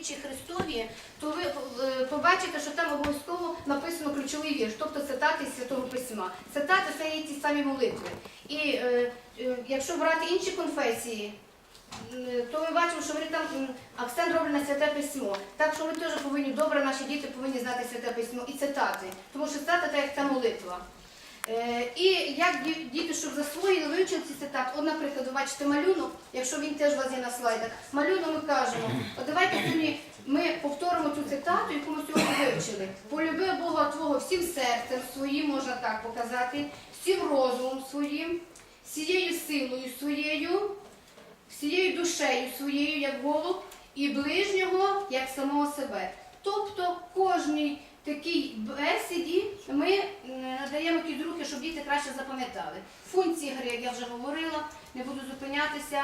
притчі Христові, то ви е, побачите, що там обов'язково написано ключовий вірш, тобто цитати з Святого Письма. Цитати це є ті самі молитви. І е, е, якщо брати інші конфесії, то ми бачимо, що вони там акцент роблять на святе письмо. Так що ми теж повинні добре, наші діти повинні знати святе письмо і цитати, тому що цитати це як та молитва. Е, І як діти, щоб засвоїли, вивчили ці цитати. От, наприклад, ви бачите малюнок, якщо він теж у вас є на слайдах. Малюнок ми кажемо, от давайте сьогодні ми повторимо цю цитату, яку ми сьогодні вивчили. Полюби Бога Твого всім серцем своїм, можна так показати, всім розумом своїм, всією силою своєю, всією душею своєю, як голуб, і ближнього, як самого себе. Тобто кожній такій бесіді ми надаємо якісь рухи, щоб діти краще запам'ятали. Функції гри, як я вже говорила, не буду зупинятися.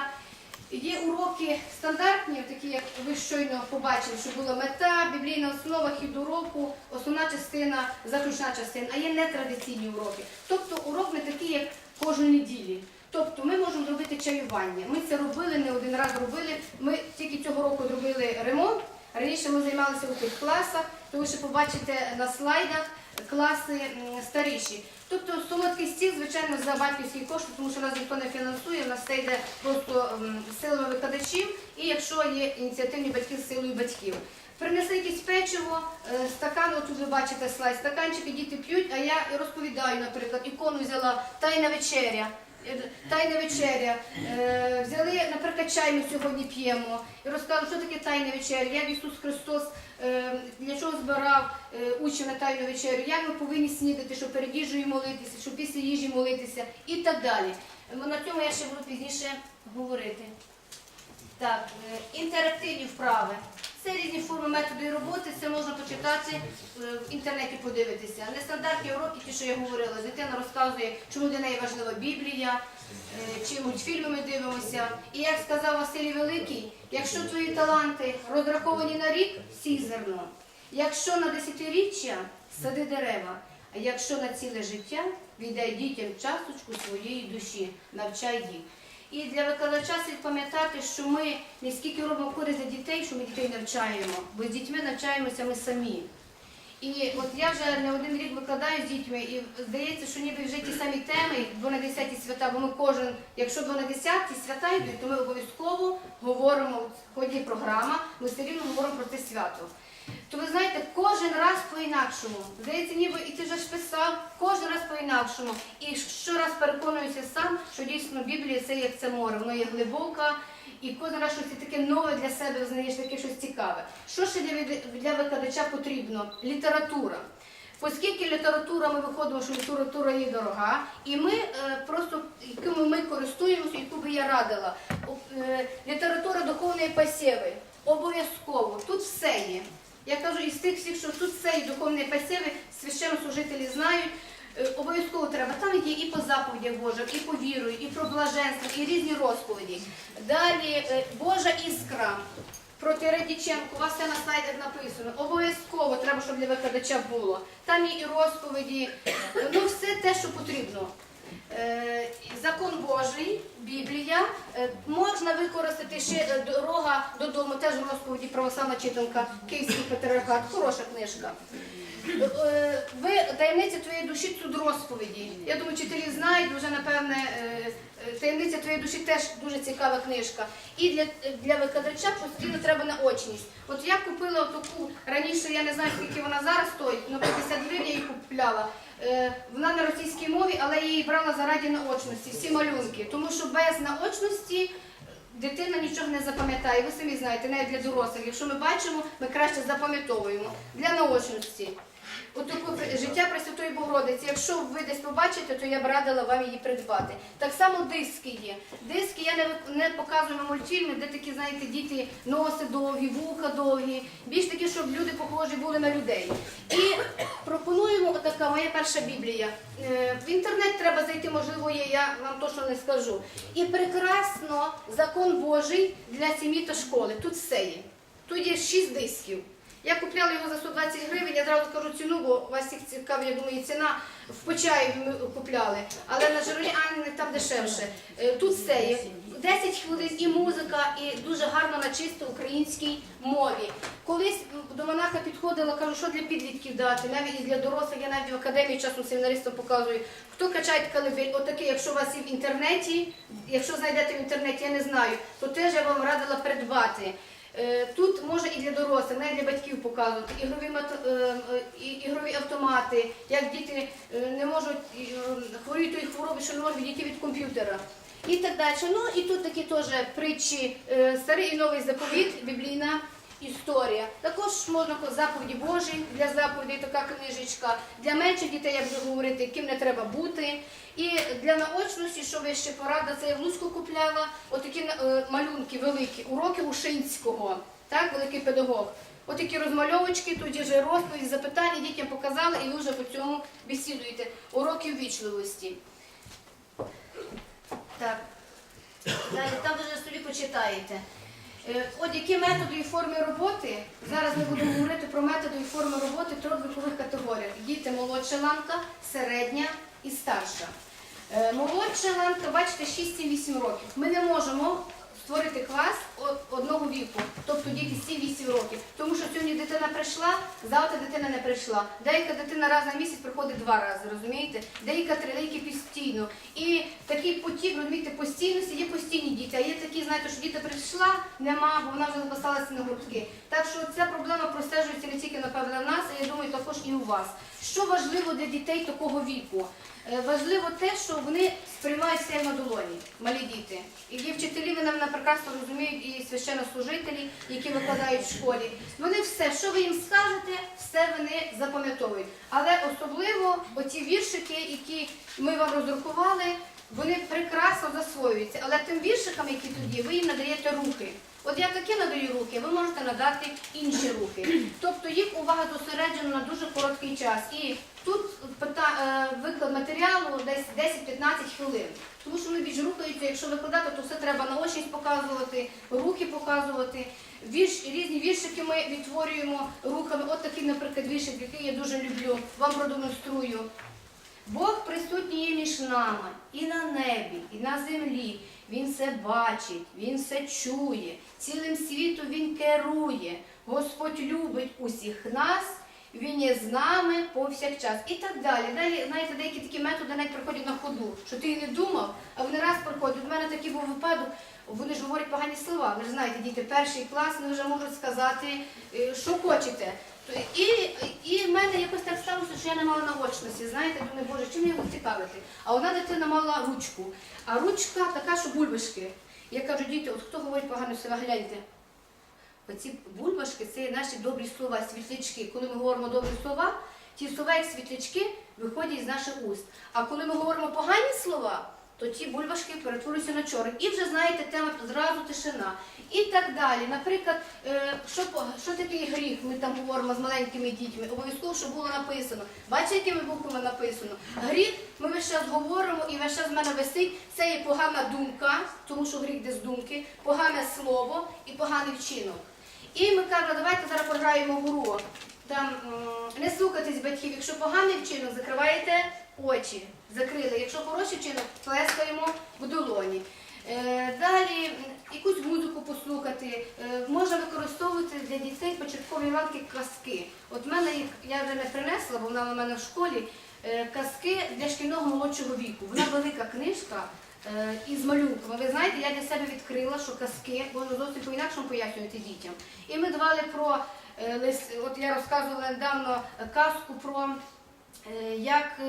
Є уроки стандартні, такі як ви щойно побачили, що була мета, біблійна основа, хід уроку, основна частина, заключна частина, а є нетрадиційні уроки. Тобто урок не такий, як кожної неділі. Тобто ми можемо робити чаювання. Ми це робили, не один раз робили. Ми тільки цього року зробили ремонт. Раніше ми займалися у тих класах, то ви ще побачите на слайдах класи старіші. Тобто солодкий стіл, звичайно, за батьківські кошти, тому що нас ніхто не фінансує, в нас це йде просто силами викладачів, і якщо є ініціативні батьки з силою батьків. Принесли якесь печиво, е, стакан, отут ви бачите слайд, стаканчики діти п'ють, а я розповідаю, наприклад, ікону взяла тайна вечеря. Е, Тайна вечеря. Е, Взяли, наприклад, чай ми сьогодні п'ємо. І розказали, що таке тайна вечеря, як Ісус Христос е, для чого збирав учнів на тайну вечерю, як ми повинні снідати, щоб перед їжею молитися, щоб після їжі молитися і так далі. На цьому я ще буду пізніше говорити. Так, інтерактивні вправи. Це різні форми методи роботи, це можна почитати е, в інтернеті, подивитися. Нестандартні уроки, ті, що я говорила, дитина розказує, чому для неї важлива Біблія, е, чи мультфільми ми дивимося. І як сказав Василій Великий, якщо твої таланти розраховані на рік, сій зерно. Якщо на десятиріччя, сади дерева. А якщо на ціле життя, віддай дітям часточку своєї душі, навчай їх. І для викладача слід пам'ятати, що ми не скільки робимо користь для дітей, що ми дітей навчаємо, бо з дітьми навчаємося ми самі. І от я вже не один рік викладаю з дітьми, і здається, що ніби вже ті самі теми, 12 свята, бо ми кожен, якщо 12 свята йдуть, то ми обов'язково говоримо в ході програма, ми все рівно говоримо про це свято. То ви знаєте, кожен раз по-інакшому. Здається, ніби і ти вже ж писав, кожен раз по-інакшому. І щораз переконуюся сам, що дійсно Біблія це як це море, воно є глибока, і кожен раз щось таке нове для себе знаєш, таке щось цікаве. Що ще для, для викладача потрібно? Література. Оскільки література, ми виходимо, що література є дорога, і ми е, просто якими ми користуємося, яку би я радила. Е, література духовної посєви. Обов'язково. Тут все є. Я кажу із тих всіх, що тут все є духовні посєви, священнослужителі знають. Е, Обов'язково треба. Там є і по заповідях Божих, і по віру, і про блаженство, і різні розповіді. Далі е, Божа іскра. Проти Радіченко, у вас це на слайдах написано. Обов'язково треба, щоб для викладача було. Там є і розповіді, ну все те, що потрібно. Е, Закон Божий, Біблія. Можна використати ще дорога додому, теж розповіді православна читанка, Київський патріархат, хороша книжка. Е, Ви таємниця твоєї душі тут розповіді. Я думаю, вчителі знають, вже напевне е, е, таємниця твоєї душі теж дуже цікава книжка. І для, для викладача постійно треба наочність. От я купила таку раніше, я не знаю, скільки вона зараз стоїть, на 50 гривень я її купляла. Е, Вона на російській мові, але я її брала заради наочності, всі малюнки. Тому що без наочності дитина нічого не запам'ятає. Ви самі знаєте, навіть для дорослих. Якщо ми бачимо, ми краще запам'ятовуємо. Для наочності. Отаку життя Пресвятої Богородиці. Якщо ви десь побачите, то я б радила вам її придбати. Так само диски є. Диски я не, не показую на мультфільми, де такі, знаєте, діти носи довгі, вуха довгі, більш такі, щоб люди похожі були на людей. І пропонуємо отака моя перша Біблія. Е, В інтернет треба зайти, можливо, є, я вам точно не скажу. І прекрасно закон Божий для сім'ї та школи. Тут все є. Тут є шість дисків. Я купляла його за 120 гривень, я зразу кажу ціну, бо вас всіх цікавить, я думаю, ціна. В Почаєві ми купляли, але на Жироні Анни там дешевше. Е, Тут все є. 10 хвилин і музика, і дуже гарно на чисто українській мові. Колись до монаха підходила, кажу, що для підлітків дати, навіть і для дорослих, я навіть в академії часом семінаристам показую. Хто качає калибель, отакий, якщо у вас є в інтернеті, якщо знайдете в інтернеті, я не знаю, то теж я вам радила придбати. Е, Тут можна і для дорослих, навіть для батьків показувати ігрові, е, е, ігрові автомати, як діти не можуть хворіти тої хвороби, що не можуть відійти від комп'ютера. І так далі. Ну і тут такі теж притчі, старий і новий заповіт, біблійна історія. Також можна по- заповіді Божі для заповідей така книжечка. Для менших дітей я буду говорити, ким не треба бути. І для наочності, що ви ще порада, це я в купляла, отакі е, малюнки великі, уроки Ушинського, так, великий педагог. Отакі розмальовочки, тут вже розповідь, запитання дітям показали, і ви вже по цьому бесідуєте. Уроки ввічливості. Так. Далі, там вже собі почитаєте. Е, От які методи і форми роботи, зараз ми будемо говорити про методи і форми роботи трьох вікових категоріях. Діти молодша ланка, середня і старша. Е, Молодша ланка, бачите, 6-8 років. Ми не можемо створити клас одного віку, тобто діти 7-8 років. Тому що сьогодні дитина прийшла, завтра дитина не прийшла. Деяка дитина раз на місяць приходить два рази, розумієте? Деяка три, деякі постійно. І такий потік, розумієте, постійності є постійні діти, а є такі, знаєте, що діти прийшла, нема, бо вона вже записалася на гуртки. Так що ця проблема простежується не тільки, напевно, в нас, а я думаю, також і у вас. Що важливо для дітей такого віку? Е, Важливо те, що вони сприймають все на долоні, малі діти. І є вчителі, вони мене прекрасно розуміють, і священнослужителі, які викладають в школі. Вони все, що ви їм скажете, все вони запам'ятовують. Але особливо оці віршики, які ми вам роздрукували, вони прекрасно засвоюються. Але тим віршикам, які є, ви їм надаєте рухи. От я такі надаю руки, ви можете надати інші рухи. Тобто їх увага зосереджена на дуже короткий час. І тут е, виклад матеріалу десь 10-15 хвилин. Тому що вони більш рухаються, якщо викладати, то все треба наочність показувати, руки показувати. Вірш, різні віршики ми відтворюємо рухами. От такий, наприклад, віршик, який я дуже люблю, вам продемонструю. Бог присутній є між нами і на небі, і на землі. Він все бачить, він все чує, цілим світом він керує. Господь любить усіх нас, він є з нами повсякчас. І так далі. Далі, знаєте, деякі такі методи навіть приходять на ходу, що ти і не думав, а вони раз приходять. У мене такий був випадок, вони ж говорять погані слова. Ви ж знаєте, діти перший клас, вони вже можуть сказати, е, що хочете. І, і в мене якось так сталося, що я не мала наочності. Знаєте, думаю, боже, чим його цікавити? А вона дитина мала ручку. А ручка така, що бульбашки. Я кажу, діти, от хто говорить погано слова, гляньте. Оці бульбашки це наші добрі слова, світлячки. Коли ми говоримо добрі слова, ті слова, як світлячки, виходять з наших уст. А коли ми говоримо погані слова, то ті бульбашки перетворюються на чорик. І вже знаєте, тема зразу тишина. І так далі. Наприклад, е, що, що таке гріх? Ми там говоримо з маленькими дітьми. Обов'язково, щоб було написано. Бачите, якими буквами написано? Гріх, ми весь час говоримо, і весь час в мене висить. Це є погана думка, тому що гріх де з думки, погане слово і поганий вчинок. І ми кажемо, давайте зараз пограємо в гру. Там не слухатись батьків. Якщо поганий вчинок, закриваєте очі, закрили. Якщо хороший вчинок, плескаємо в долоні. Е, Далі якусь музику послухати. Е, Можна використовувати для дітей початкової ланки казки. От мене їх я вже не принесла, бо вона у мене в школі. е, Казки для шкільного молодшого віку. Вона велика книжка. Е, Із малюнками. Ви знаєте, я для себе відкрила, що казки можна зовсім по-інакшому пояснювати дітям. І ми давали про е, от я розказувала недавно казку про е, як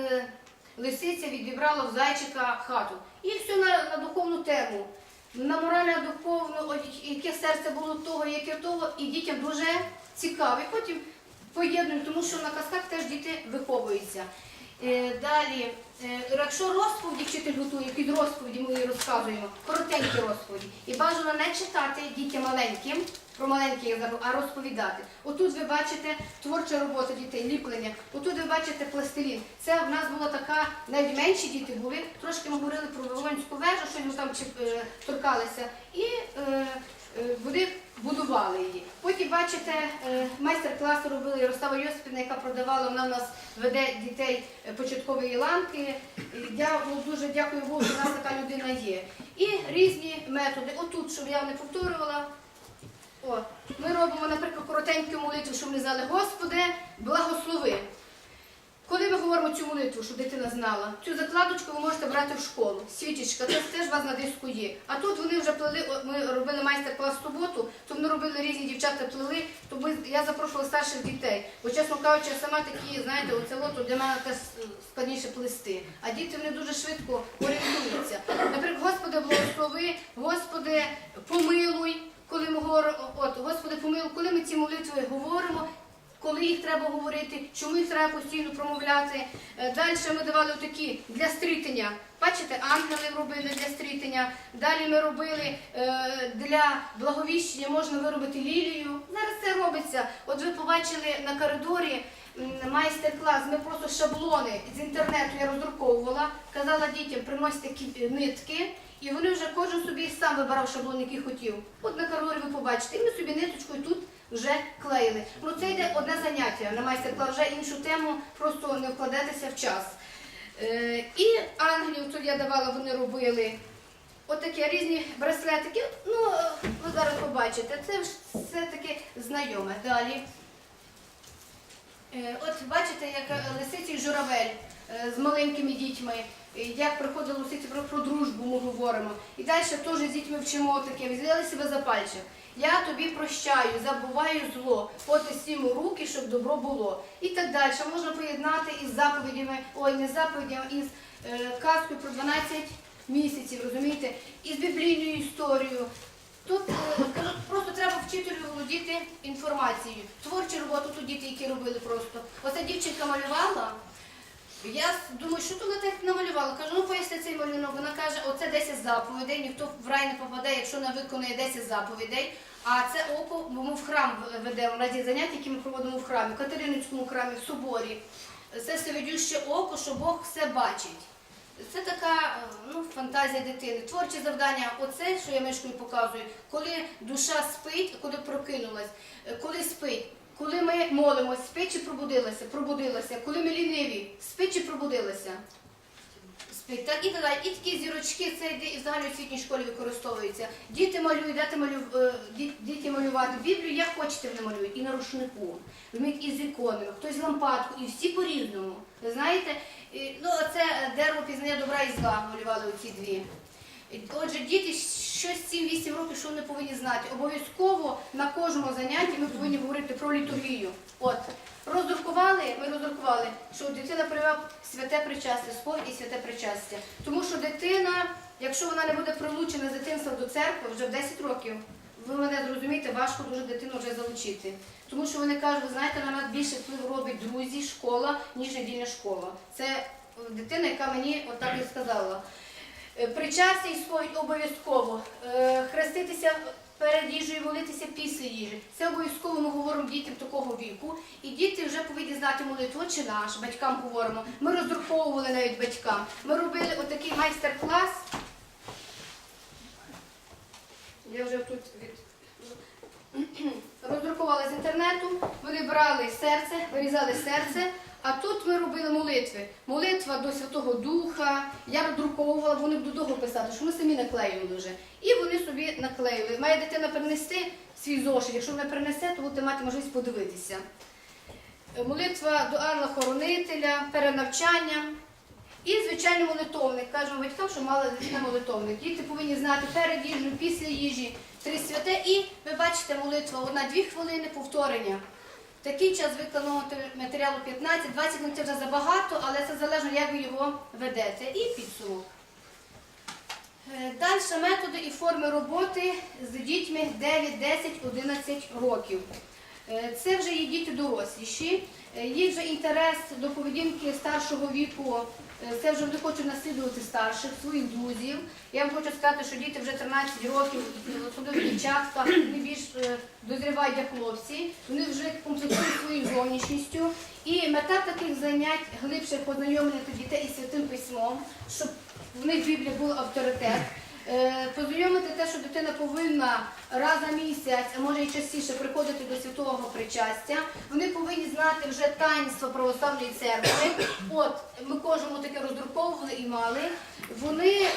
лисиця відібрала в зайчика хату. І все на, на духовну тему. На морально духовну, яке серце було того, яке того, і дітям дуже цікаво. І потім поєднуємо, тому що на казках теж діти виховуються. Е, Далі, е, якщо розповіді вчитель готує, під розповіді ми розказуємо, коротенькі розповіді. І бажано не читати дітям маленьким, про маленькі я забув, а розповідати. Отут ви бачите творча робота дітей, ліплення. Отут ви бачите пластилін. Це в нас була така, навіть менші діти були. Трошки ми говорили про Вавилонську вежу, щось ми там е, торкалися. І вони будували її. Потім, бачите, е, майстер-клас робили Ярослава Йосипівна, яка продавала, вона в нас веде дітей е, початкової ланки. Я дуже дякую Богу, що в нас така людина є. І різні методи. Отут, щоб я не повторювала, О, ми робимо, наприклад, коротеньку молитву, щоб ми знали, Господи, благослови. Коли ми говоримо цю молитву, щоб дитина знала, цю закладочку ви можете брати в школу. Свічечка, це теж у вас на диску є. А тут вони вже плели, ми робили майстер-клас в суботу, то ми робили різні дівчата плели, то ми, я запрошувала старших дітей. Бо, чесно кажучи, я сама такі, знаєте, оце лото для мене теж е, складніше плести. А діти вони дуже швидко орієнтуються. Наприклад, Господи, благослови, Господи, помилуй. Коли ми говоримо, от, Господи, помилуй, коли ми ці молитви говоримо, коли їх треба говорити, чому їх треба постійно промовляти. Далі ми давали такі для стрітення. Бачите, ангели робили для стрітення. Далі ми робили е, для благовіщення, можна виробити лілію. Зараз це робиться. От ви побачили на коридорі майстер-клас. Ми просто шаблони з інтернету я роздруковувала, казала дітям, приносьте нитки. І вони вже кожен собі сам вибирав шаблон, який хотів. От на коридорі ви побачите, і ми собі ниточкою тут вже клеїли. Ну це йде одне заняття на майстер-клас, вже іншу тему просто не вкладетеся в час. Е, і ангелів тут я давала, вони робили. От різні браслетики. Ну, е, ви зараз побачите, це все таки знайоме. Далі. Е, От бачите, як лисиці журавель е, з маленькими дітьми, як приходили лисиці про, про дружбу, ми говоримо. І далі теж з дітьми вчимо таке, взяли себе за пальчик. Я тобі прощаю, забуваю зло, потисні йому руки, щоб добро було. І так далі. Можна поєднати із заповідями, ой, не заповідями, із е, казкою про 12 місяців, розумієте, із біблійною історією. Тут е, просто треба вчителю володіти інформацією. Творчу роботу тут діти, які робили просто. Оця дівчинка малювала. Я думаю, що тут вона так намалювала? Кажу, ну поясни цей малюнок. Вона каже, оце 10 заповідей, ніхто в рай не попаде, якщо не виконує 10 заповідей. А це око, бо ми в храм ведемо на ті заняття, які ми проводимо в храмі, в Катерининському храмі, в соборі. Це всевидюще око, що Бог все бачить. Це така ну, фантазія дитини. Творчі завдання, оце, що я мишкою показую, коли душа спить, коли прокинулась, коли спить. Коли ми молимось, спить чи пробудилася? Пробудилася. Коли ми ліниві, спить чи пробудилася? Спить. Так і далі. І такі зірочки, це йде і в загальноосвітній школі використовується. Діти малюють, дати малю, е, діти малювати Біблію, як хочете вони малюють. І на рушнику, розумієте, і з іконами, хтось лампадку, і всі по-різному. Ви знаєте, І, ну, це е, дерево пізнання добра і зла малювали оці дві. Отже, діти щось 7-8 років, що вони повинні знати. Обов'язково на кожному занятті ми повинні говорити про літургію. От, роздрукували, ми роздрукували, що дитина приймав святе причастя, сповідь і святе причастя. Тому що дитина, якщо вона не буде прилучена з дитинства до церкви вже в 10 років, ви мене зрозумієте, важко дуже дитину вже залучити. Тому що вони кажуть, ви знаєте, на нас більше вплив робить друзі, школа, ніж недільна школа. Це дитина, яка мені отак і сказала. Е, Причастя і сповідь обов'язково. Е, Хреститися перед їжею, молитися після їжі. Це обов'язково ми говоримо дітям такого віку. І діти вже повинні знати молитву чи наш, батькам говоримо. Ми роздруковували навіть батькам. Ми робили отакий майстер-клас. Я вже тут від роздрукували з інтернету, вони брали серце, вирізали серце, а тут ми робили молитви. Молитва до Святого Духа. Я роздруковувала, вони будуть довго писати, що ми самі наклеювали вже. І вони собі наклеїли. Має дитина принести свій зошит. Якщо не принесе, то будете мати можливість подивитися. Молитва до ангела хоронителя, перенавчання. І, звичайно, молитовник. Кажемо батькам, що мала дитина молитовник. Діти повинні знати перед їжею, після їжі, три святе. І ви бачите молитва, одна-дві хвилини повторення. Такий час виконаного матеріалу 15-20 минут це вже забагато, але це залежно, як ви його ведете. І підсумок. Е, Далі методи і форми роботи з дітьми 9, 10, 11 років. Е, Це вже є діти доросліші, Е, їх вже інтерес до поведінки старшого віку, це вже не хочу наслідувати старших, своїх друзів. Я вам хочу сказати, що діти вже 13 років, особливо дівчатка, вони більш е, дозрівають як хлопці, вони вже комплектують своєю зовнішністю. І мета таких занять глибше познайомлення дітей із святим письмом, щоб в них Біблія був авторитет. Е, Познайомити те, що дитина повинна раз на місяць, а може і частіше приходити до святого причастя. Вони повинні знати вже таїнство православної церкви. От ми кожному таке роздруковували і мали. Вони е,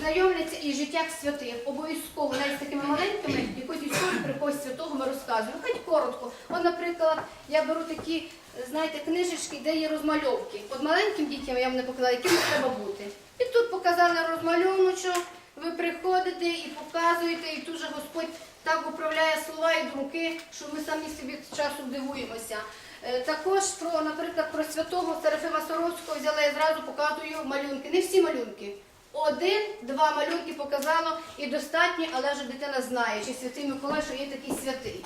знайомляться із життям святих, обов'язково навіть з такими маленькими, якось історію про якогось святого ми розказуємо. Хоч коротко. От, наприклад, я беру такі, знаєте, книжечки, де є розмальовки. От маленьким дітям я вам не показала, яким треба бути. І тут показали розмальовочок, ви приходите і показуєте, і тут же Господь так управляє слова і думки, що ми самі собі часом дивуємося. Е, Також про, наприклад, про святого Серафима Саровського взяла і зразу показую малюнки. Не всі малюнки. Один, два малюнки показало і достатньо, але вже дитина знає, чи святий Миколай, що є такий святий.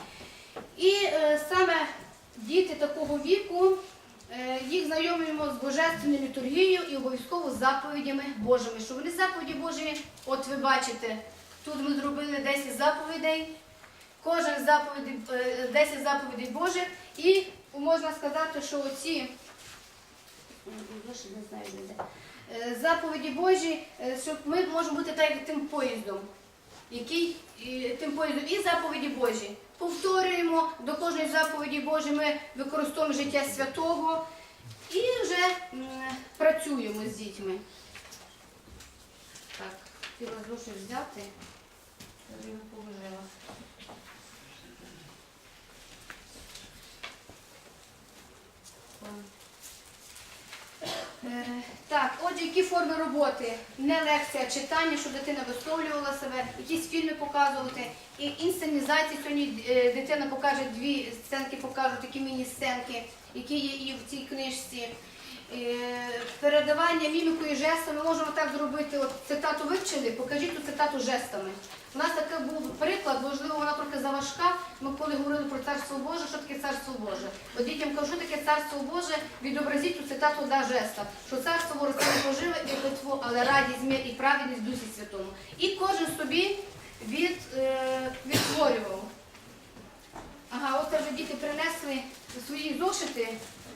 І е, саме діти такого віку, їх знайомимо з божественною літургією і обов'язково з заповідями Божими. Що вони заповіді Божі, от ви бачите, тут ми зробили 10 заповідей, кожен заповіді, е, 10 заповідей Божих, і можна сказати, що оці. Е, заповіді Божі, е, щоб ми можемо бути так як тим поїздом який тим поїздом і заповіді Божі. Повторюємо до кожної заповіді Божої ми використовуємо життя святого і вже працюємо з дітьми. Так, хотіла зошит взяти, вже його положила. Е, Так, отже, які форми роботи? Не лекція, читання, щоб дитина висловлювала себе, якісь фільми показувати. І інсценізації сьогодні е, дитина покаже дві сценки, покажуть такі міні-сценки, які є і в цій книжці. Передавання мімікою жестами можемо так зробити. От цитату вивчили, покажіть ту цитату жестами. У нас такий був приклад, можливо, вона трохи заважка. Ми коли говорили про царство Боже, що таке царство Боже? От дітям кажу, що таке царство Боже, відобразіть ту цитату да жеста, що царство Боже це не поживе і питво, але радість, мир і праведність Дусі Святому. І кожен собі від, е, відтворював. Ага, от вже діти принесли свої зошити,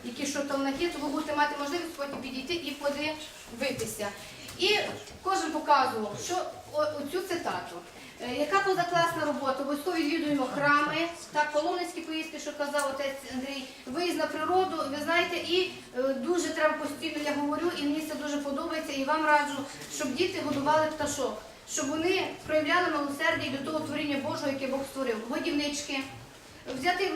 які що там на то ви будете мати можливість потім підійти і подивитися. І кожен показував, що оцю цитату. Е, Яка позакласна робота? Обов'язково відвідуємо храми, так, паломницькі поїздки, що казав отець Андрій, виїзд на природу, ви знаєте, і е, дуже треба постійно, я говорю, і мені це дуже подобається, і вам раджу, щоб діти годували пташок, щоб вони проявляли милосердя до того творіння Божого, яке Бог створив. Годівнички, Взяти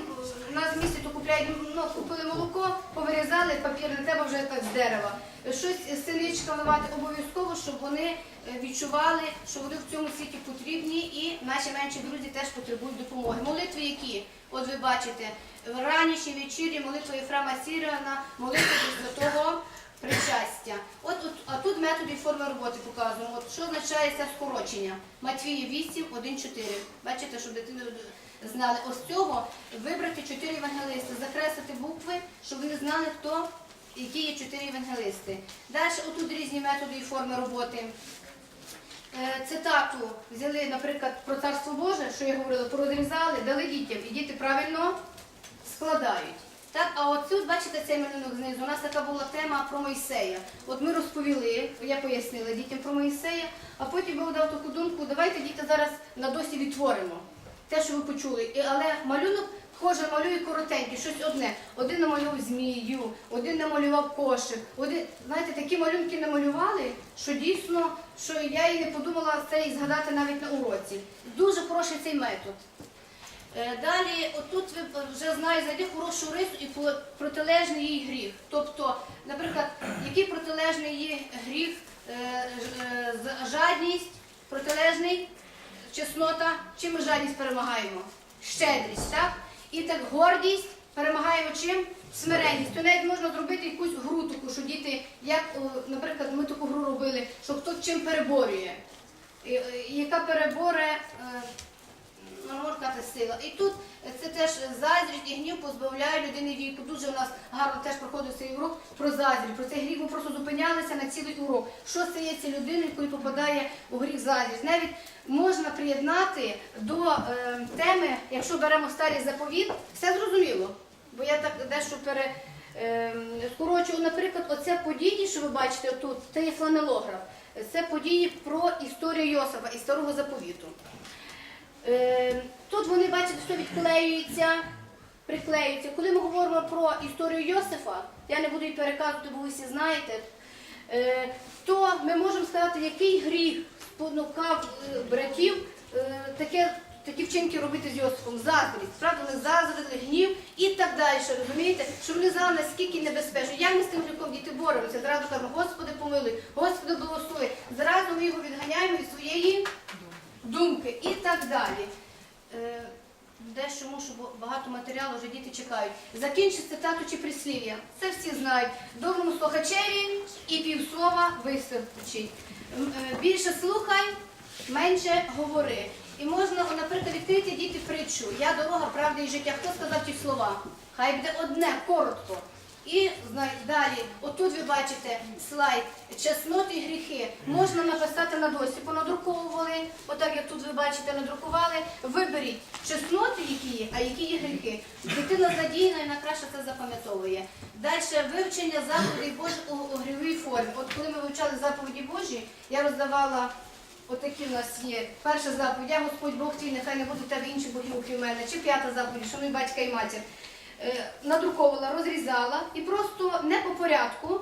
нас в місті то купляють, ну, купили молоко, повирізали папір, не треба вже так з дерева. Щось синичка вливати обов'язково, щоб вони е, відчували, що вони в цьому світі потрібні і наші менші друзі теж потребують допомоги. Молитви які? От ви бачите, раніші вечірі, молитва Єфрема Сіріана, молитва до святого причастя. От, от, а тут методи і форми роботи показуємо. От що означає це скорочення? Матвія 8, 1, 4. Бачите, щоб дитина знали. Ось цього вибрати чотири евангелисти, закреслити букви, щоб вони знали, хто, які є чотири евангелисти. Далі отут різні методи і форми роботи. Е, Цитату взяли, наприклад, про царство Боже, що я говорила, порозрізали, дали дітям, і діти правильно складають. Так, а оцю, бачите, цей малюнок знизу, у нас така була тема про Мойсея. От ми розповіли, я пояснила дітям про Мойсея, а потім Бог дав таку думку, давайте діти зараз на досі відтворимо те, що ви почули. І, але малюнок кожен малює коротенький, щось одне. Один намалював змію, один намалював кошик. Один, знаєте, такі малюнки намалювали, що дійсно, що я і не подумала це і згадати навіть на уроці. Дуже хороший цей метод. Е, Далі, отут ви вже знаєте, знайди хорошу рису і протилежний їй гріх. Тобто, наприклад, який протилежний їй гріх, е, е, жадність, протилежний чеснота. Чим ми жадність перемагаємо? Щедрість, так? І так гордість перемагаємо чим? То навіть можна зробити якусь гру таку, що діти, як, наприклад, ми таку гру робили, що хто чим переборює. Е, Яка переборе. Е, сказати, сила. І тут е, це теж заздрість і гнів позбавляє людини віку. Дуже у нас гарно теж проходив цей урок про заздрість. Про цей гріх ми просто зупинялися на цілий урок. Що стається людиною, коли попадає у гріх заздрість? Навіть можна приєднати до е, теми, якщо беремо старий заповіт, все зрозуміло. Бо я так дещо пере, Ем, Скорочую, наприклад, оце події, що ви бачите тут, це є фланелограф. Це події про історію Йосифа і старого заповіту. Ем, Тут вони бачите, що відклеюється, приклеюється. Коли ми говоримо про історію Йосифа, я не буду її переказувати, бо ви всі знаєте, е, то ми можемо сказати, який гріх спонукав е, братів е, таке, такі вчинки робити з Йосифом. Заздрість, правда, вони заздрили, гнів і так далі. Розумієте, що вони знали, наскільки небезпечно. Як ми з тим гріхом діти боремося? Зразу кажемо, Господи, помилуй, Господи, благослови. Зразу ми його відганяємо від своєї думки і так далі. Е, Дещо мушу, бо багато матеріалу вже діти чекають. Закінчить цитату чи прислів'я. Це всі знають. Доброму слухачеві і півслова вистачить. Е, Більше слухай, менше говори. І можна, наприклад, відкрити діти притчу. Я дорога, правда і життя. Хто сказав ті слова? Хай буде одне, коротко. І далі, отут ви бачите слайд чесноти і гріхи. Можна написати на досі. Понадруковували, отак як тут ви бачите, надрукували. Виберіть чесноти, які є, а які є гріхи. Дитина задійна і вона краще це запам'ятовує. Далі вивчення заповідей Божих у, у грівій формі. От коли ми вивчали заповіді Божі, я роздавала. Отакі в нас є. Перша заповідь, я Господь Бог твій, нехай не буде тебе інших богів, окрім мене. Чи п'ята заповідь, шануй батька і матір. Е, Надруковувала, розрізала і просто не по порядку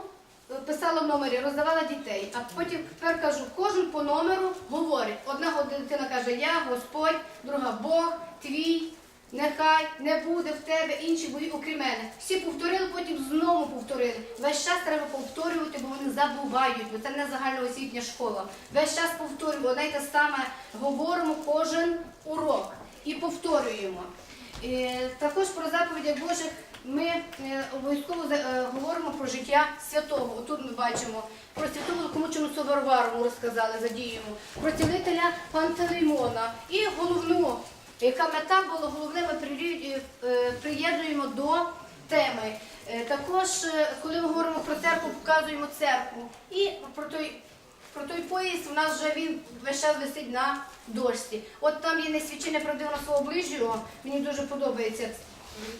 е, писала в номері, роздавала дітей. А потім тепер кажу, кожен по номеру говорить. Одна дитина каже, я, Господь, друга Бог, твій. Нехай не буде в тебе інші бої, окрім мене. Всі повторили, потім знову повторили. Весь час треба повторювати, бо вони забувають, бо це не загальноосвітня школа. Весь час повторюємо, одне те саме говоримо кожен урок і повторюємо. Е, Також про заповідях Божих ми е, обов'язково е, говоримо про життя святого. Тут ми бачимо про святого Лукомучену Соборвару розказали, задіємо, про цілителя Пантелеймона і головну, яка мета була головне, ми приєднуємо до теми. Також, коли ми говоримо про церкву, показуємо церкву. І про той про той поїзд у нас вже він весь час висить на дошці. От там є несвідчення правдиво на свого ближнього. Мені дуже подобається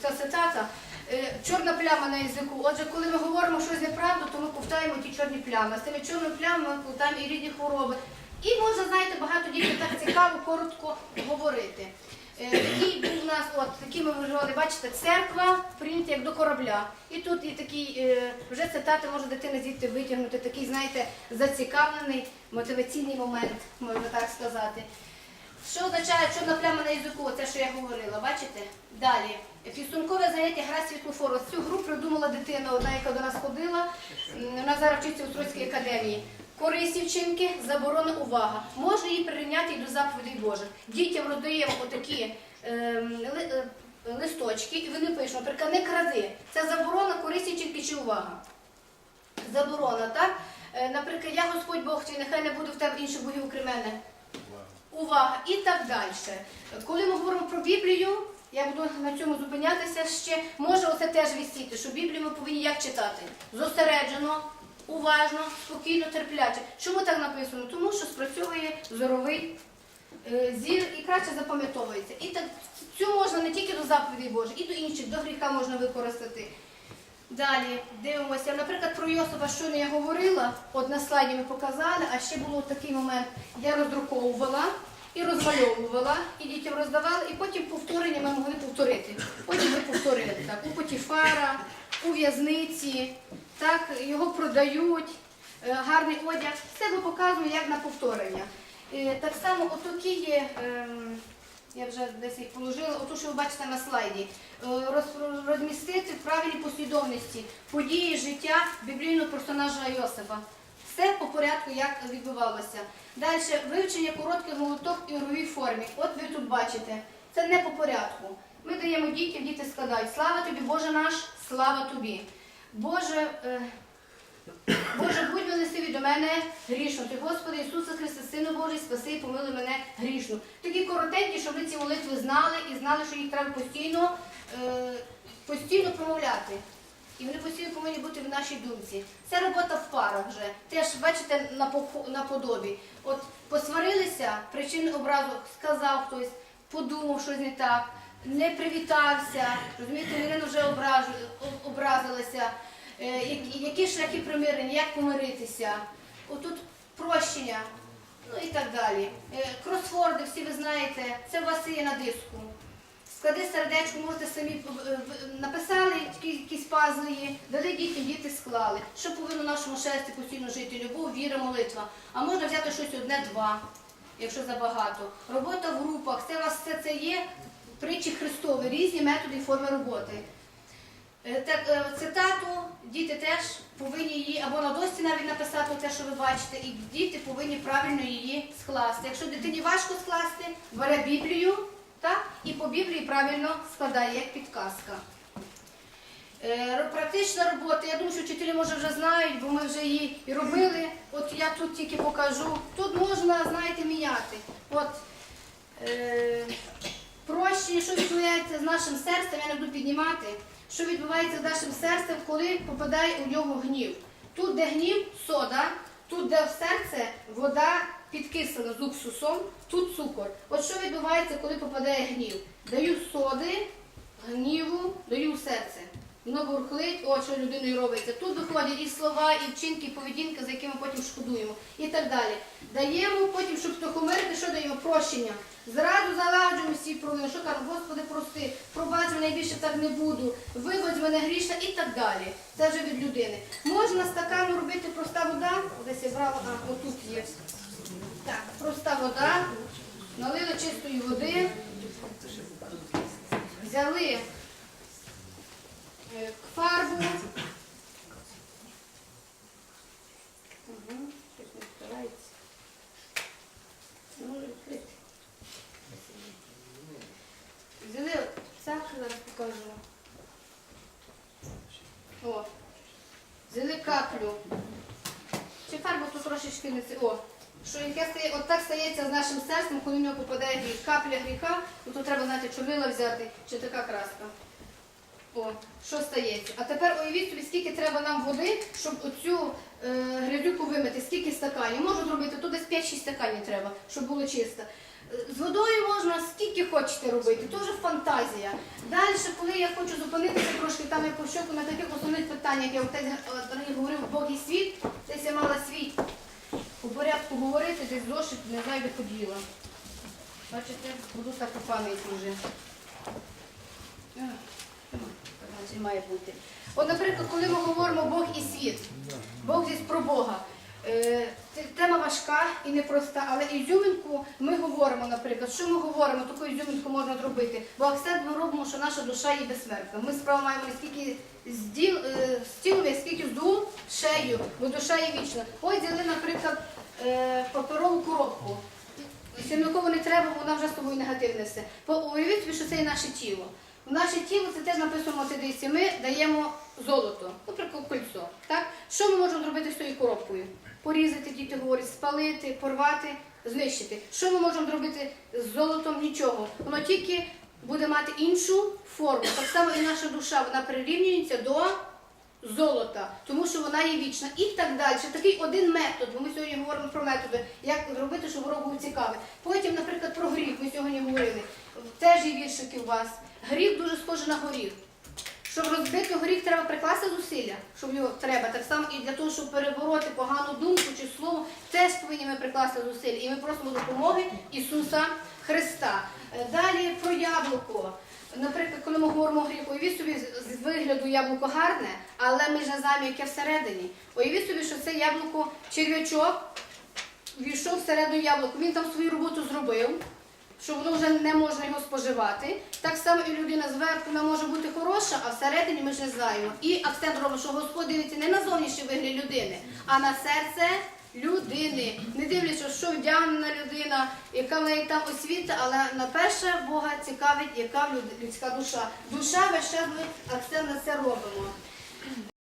ця цитата. Е, Чорна пляма на язику. Отже, коли ми говоримо щось неправду, то ми повтаємо ті чорні плями. З тими чорними плямами ми повтаємо і різні хвороби. І можна, знаєте, багато дітей так цікаво, коротко говорити. Е, Такий був у нас, от такі ми виживали, бачите, церква прийняття як до корабля. І тут є такий, е, вже цитати може дитина звідти витягнути, такий, знаєте, зацікавлений мотиваційний момент, можна так сказати. Що означає чорна пляма на язику, це що я говорила, бачите? Далі. Фістункове заняття гра світлофору. Цю гру придумала дитина, одна, яка до нас ходила. Вона зараз вчиться у Троцькій академії. Корисні вчинки, заборона увага. Можна її прирівняти до заповідей Божих. Дітям роздаємо отакі ем, ли- е, листочки, і вони пишуть, наприклад, не кради. Це заборона, корисні вчинки чи увага. Заборона, так? Е, Наприклад, я Господь Бог твій, нехай не буде в тебе інших богів окрім мене. Увага і так далі. Коли ми говоримо про Біблію, я буду на цьому зупинятися ще. Може оце теж висіти, що Біблію ми повинні як читати? Зосереджено, уважно, спокійно, терпляче. Чому так написано? Тому що спрацьовує зоровий е, зір і краще запам'ятовується. І так цю можна не тільки до заповідей Божих, і до інших, до гріха можна використати. Далі дивимося, наприклад, про Йосипа, що не я говорила, от на слайді ми показали, а ще було такий момент, я роздруковувала і розмальовувала, і дітям роздавала, і потім повторення ми могли повторити. Потім ми повторили так, у Потіфара, у в'язниці, так, його продають, е, гарний одяг. Все ми показуємо як на повторення. Е, Так само отакі є. ем, я вже десь їх положила, оту, що ви бачите на слайді. Е, розмістити в правильній послідовності події життя біблійного персонажа Йосифа. Все по порядку, як відбувалося. Далі вивчення коротких молоток і ігровій формі. От ви тут бачите, це не по порядку. Ми даємо дітям, діти складають. Слава тобі, Боже наш, слава тобі. Боже, е, Боже, будь милостивий до мене грішно. Ти, Господи Ісусе Христе, Сину Божий, спаси і помилуй мене грішну. Такі коротенькі, щоб ви ці молитви знали і знали, що їх треба постійно, е, постійно промовляти. І вони постійно повинні бути в нашій думці. Це робота в парах вже. Теж бачите на подобі. От посварилися, причини образу сказав хтось, подумав щось не так. Не привітався, розумієте, людина вже образилася, е, які, шляхи примирення, як помиритися, отут прощення, ну і так далі. Е, Кросворди, всі ви знаєте, це у вас є на диску. Склади сердечко, можете самі е, написали якісь пазли, є, дали дітям, діти склали. Що повинно в нашому шерсті постійно жити? Любов, віра, молитва. А можна взяти щось одне-два, якщо забагато. Робота в групах, це у вас все це є притчі Христові, різні методи і форми роботи. Е, е, цитату діти теж повинні її або на дошці навіть написати те, що ви бачите, і діти повинні правильно її скласти. Якщо дитині важко скласти, бере Біблію так, і по Біблії правильно складає, як підказка. Е, Практична робота, я думаю, що вчителі може вже знають, бо ми вже її і робили. От я тут тільки покажу. Тут можна, знаєте, міняти. От е, прощення, що відбувається з нашим серцем, я не буду піднімати. Що відбувається з нашим серцем, коли попадає у нього гнів. Тут, де гнів, сода, тут, де в серце вода підкислена з уксусом, тут цукор. От що відбувається, коли попадає гнів? Даю соди, гніву, даю серце. Воно бурхлить, от що людиною робиться. Тут виходять і слова, і вчинки, і поведінка, за якими потім шкодуємо. І так далі. Даємо потім, щоб втихомирити, що даємо? Прощення. Зразу заладжуємо всі провини. Що кажемо, Господи, прости, пробач мене я більше так не буду, вибач мене грішна і так далі. Це вже від людини. Можна стакану робити проста вода. Десь я брала, а отут є. Так, проста вода. Налили чистої води. Взяли е, фарбу. Угу, щось не старається. Може відкрити. Взяли так, зараз покажу. О. Взяли каплю. Чи фарбу це. О. Що яке стає, от так стається з нашим серцем, коли в нього попадає гріх. Капля гріха, ну то треба знати, чорнила взяти, чи така краска. О, що стається? А тепер уявіть собі, скільки треба нам води, щоб оцю е, грязюку вимити, скільки стаканів. Можу зробити, тут десь 5-6 стаканів треба, щоб було чисто. З водою можна скільки хочете робити, вже фантазія. Далі, коли я хочу зупинитися трошки, там я пощоку на таких основних питаннях, я отець е, говорив Бог і світ, десь я мала свій по порядку говорити, десь зошит, не знаю, де поділа. Бачите, буду так по пам'яті вже. Має бути. От, наприклад, коли ми говоримо Бог і світ, Бог десь про Бога. Е, Тема важка і непроста, але ізюминку ми говоримо, наприклад, що ми говоримо, таку ізюминку можна зробити. Бо акцент ми робимо, що наша душа є безсмертна. Ми справа маємо не скільки з діл, е, з тілом, скільки з душею, бо душа є вічна. Ось взяли, наприклад, паперову коробку. Сім'яково не треба, вона вже з собою негативне все. Бо уявіть собі, що це і наше тіло. В наше тіло це теж написано в Ми даємо золото, наприклад, кольцо. Так? Що ми можемо зробити з цією коробкою? Порізати, діти говорять, спалити, порвати, знищити. Що ми можемо зробити з золотом? Нічого. Воно тільки буде мати іншу форму. Так само і наша душа вона прирівнюється до золота, тому що вона є вічна. І так далі. Такий один метод, ми сьогодні говоримо про методи, як робити, щоб ворог був цікавий. Потім, наприклад, про гріх ми сьогодні говорили. Теж є віршики у вас. Гріх дуже схожий на горіх. Щоб розбити горіх, треба прикласти зусилля, щоб його треба. Так само і для того, щоб перебороти погану думку чи слово, теж повинні ми прикласти зусилля. І ми просимо допомоги Ісуса Христа. Е, Далі про яблуко. Наприклад, коли ми говоримо уявіть собі з- вигляду яблуко гарне, але ми ж не знаємо, яке всередині. Уявіть собі, що це яблуко черв'ячок війшов всередину яблуко. Він там свою роботу зробив, що воно вже не можна його споживати. Так само і людина зверху вона може бути хороша, а всередині ми ж не знаємо. І акцент робимо, що Господь дивиться не на зовнішній вигляд людини, а на серце людини. Не дивлячись, що вдягнена людина, яка в неї там освіта, але на перше Бога цікавить, яка людська душа. Душа весь час ми акцент на це робимо.